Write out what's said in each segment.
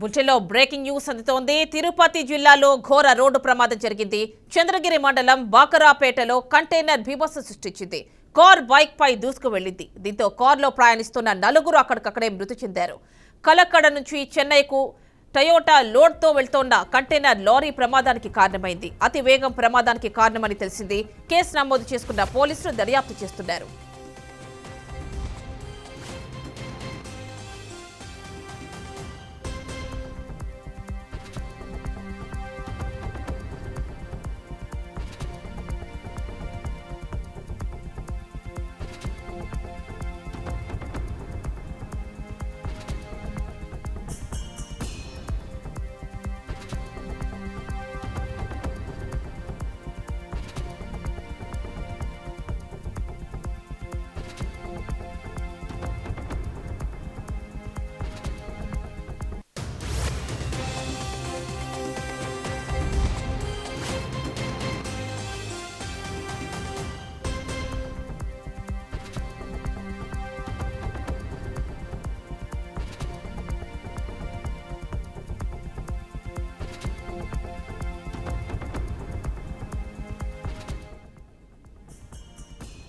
బులెటిన్లో breaking news అందుతోంది. తిరుపతి జిల్లాలో ఘోర రోడ్డు ప్రమాదం జరిగింది. చంద్రగిరి మండలం బాకరాపేటలో కంటైనర్ బీభత్సం సృష్టించింది. కార్ బైక్ పై దూసుకు వెళ్ళింది దీంతో కారులో ప్రయాణిస్తున్న నలుగురు అక్కడికక్కడే మృతి చెందారు. కలక్కడ నుంచి చెన్నైకు టయోటా లోడ్తో వెళ్తోన్న కంటైనర్ లారీ ప్రమాదానికి కారణమైంది. అతి వేగం ప్రమాదానికి కారణమని తెలిసింది. కేసు నమోదు చేసుకున్న పోలీసులు దర్యాప్తు చేస్తున్నారు.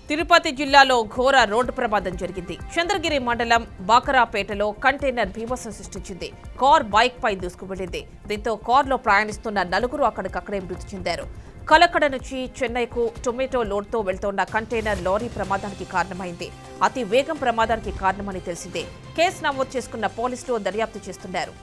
తిరుపతి జిల్లాలో ఘోర రోడ్డు ప్రమాదం జరిగింది. చంద్రగిరి మండలం బాకరాపేటలో కంటైనర్ బీభత్సం సృష్టించింది. కార్ బైక్ పై దూసుకువెళ్ళింది దీంతో కారులో ప్రయాణిస్తున్న నలుగురు అక్కడికక్కడే మృతి చెందారు. కలకడ నుంచి చెన్నైకు టొమాటో లోడ్తో వెళ్తోన్న కంటైనర్ లారీ ప్రమాదానికి కారణమైంది. అతి వేగం ప్రమాదానికి కారణమని తెలిసిందే. కేసు నమోదు చేసుకున్న పోలీసులు దర్యాప్తు చేస్తున్నారు.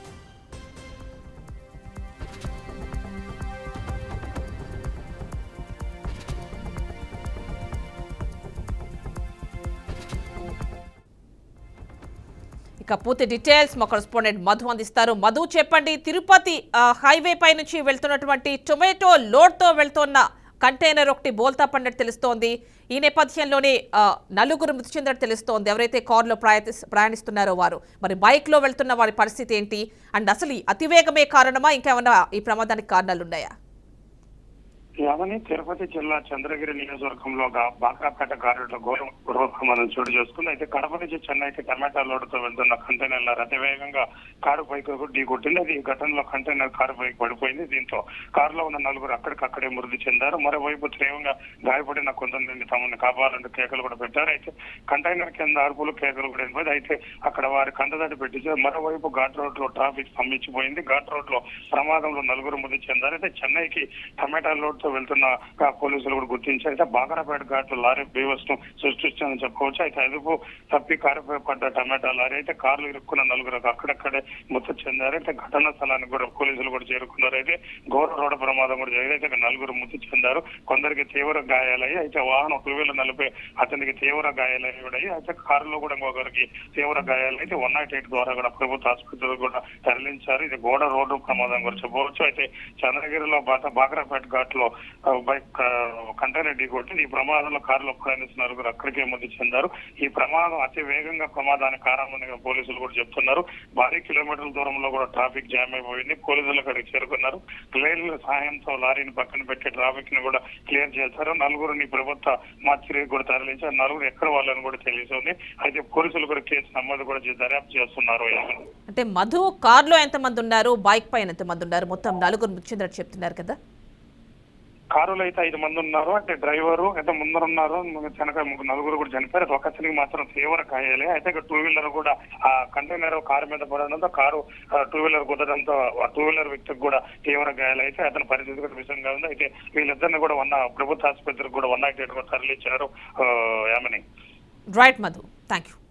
ఇక పూర్తి డీటెయిల్స్ మా కరస్పాండెంట్ మధు అందిస్తారు. మధు చెప్పండి తిరుపతి హైవే పై నుంచి వెళ్తున్నటువంటి టొమాటో లోడ్తో వెళ్తున్న కంటైనర్ ఒకటి బోల్తా పడినట్టు తెలుస్తోంది. ఈ నేపథ్యంలోనే నలుగురు మృతి చెందినట్టు తెలుస్తోంది. ఎవరైతే కారులో ప్రయాణి ప్రయాణిస్తున్నారో వారు. మరి బైక్లో వెళ్తున్న వారి పరిస్థితి ఏంటి? అండ్ అసలు అతివేగమే కారణమా? ఇంకేమన్నా ఈ ప్రమాదానికి కారణాలు ఉన్నాయా తిరుపతి జిల్లా చంద్రగిరి నియోజకవర్గంలో గా- బాకాపేట కారిడర్లో ఘోరం రూపం మనం చోటు చేసుకుంది. అయితే కడప నుంచి చెన్నైకి టమాటా లోడుతో వెళ్తున్న కంటైనర్ల అతివేగంగా కారు పైకి ఢీ కొట్టింది. అది ఈ ఘటనలో కంటైనర్ కారు పైకి పడిపోయింది. దీంతో కారులో ఉన్న నలుగురు అక్కడికక్కడే మృతి చెందారు. మరోవైపు తీవ్రంగా గాయపడిన కొంతమంది తమను కాపాడాలంటూ కేకలు కూడా పెట్టారు. అయితే కంటైనర్ కింద అరుపులు కేకలు కూడా వినిపోయింది అయితే అక్కడ వారి కంటదాటి పెట్టించారు. మరోవైపు ఘాట్ రోడ్లో ట్రాఫిక్ స్తంభించిపోయింది. ఘాట్ రోడ్లో ప్రమాదంలో నలుగురు మృతి చెందారు. అయితే చెన్నైకి టమాటా లోడ్ తో వెళ్తున్న పోలీసులు కూడా గుర్తించారు. అయితే బాగరపేట ఘాట్ లారీ బీవస్ను సృష్టించారని చెప్పుకోవచ్చు. అయితే అదుపు తప్పి కారుపై పడ్డ టమాటా లారీ అయితే కార్లు ఇరుక్కున్న నలుగురు అక్కడక్కడే మృతి చెందారు. అయితే ఘటనా స్థలానికి కూడా పోలీసులు కూడా చేరుకున్నారు. అయితే ఘోర రోడ్డు ప్రమాదం కూడా జరిగింది. అయితే నలుగురు మృతి చెందారు. కొందరికి తీవ్ర గాయాలయ్యి అయితే వాహనం ఒక వేల నలభై అతనికి తీవ్ర గాయాలయ్యి కూడా అయితే కారులో కూడా ఇంకొకరికి తీవ్ర గాయాలు. అయితే వన్ నాట్ ఎయిట్ ద్వారా కూడా ప్రభుత్వ ఆసుపత్రులు కూడా తరలించారు. ఇది గోడ రోడ్డు ప్రమాదం కూడా చెప్పవచ్చు. అయితే చంద్రగిరిలో బాట బాగ్రాపేట ఘాట్లో కంటైనర్ ఢీ ఈ ప్రమాదంలో కారులో ప్రయాణిస్తున్న నలుగురు అక్కడికే మృతి చెందారు. ఈ ప్రమాదం అతి వేగంగా ప్రమాదానికి కారణమని పోలీసులు కూడా చెప్తున్నారు. భారీ కిలోమీటర్ల దూరంలో కూడా ట్రాఫిక్ జామ్ అయిపోయింది. పోలీసులు అక్కడికి చేరుకున్నారు. క్లియర్ల సహాయంతో లారీని పక్కన పెట్టి ట్రాఫిక్ని కూడా క్లియర్ చేశారు. నలుగురిని ప్రభుత్వ మార్చిరికి కూడా తరలించారు. నలుగురు ఎక్కడ వాళ్ళని కూడా తెలిసింది అయితే పోలీసులు కూడా కేసు నమోదు కూడా దర్యాప్తు చేస్తున్నారు. అంటే మధు కారులో ఎంతమంది ఉన్నారు? బైక్ పైన ఎంతమంది ఉన్నారు? మొత్తం నలుగురు మృతి చెందినట్టు చెప్తున్నారు కదా. కారులో అయితే ఐదు మంది ఉన్నారు అంటే డ్రైవరు అయితే ముందర ఉన్నారు వెనక ముగ్గురు నలుగురు కూడా చనిపోయారు. ఒక అతనికి మాత్రం తీవ్ర గాయాలే అయితే ఇక టూ వీలర్ కూడా ఆ కంటైనర్ కారు మీద పడడంతో కారు టూ వీలర్ కుదరడంతో ఆ టూ వీలర్ వ్యక్తికి కూడా తీవ్ర గాయాలు అయితే అతని పరిస్థితి కూడా విషయంగా ఉంది. అయితే వీళ్ళిద్దరిని కూడా వన్ ప్రభుత్వ ఆసుపత్రికి కూడా వన్ నాట్ ఎయిట్ కూడా తరలించారు ఆ, రైట్ మధు థ్యాంక్ యూ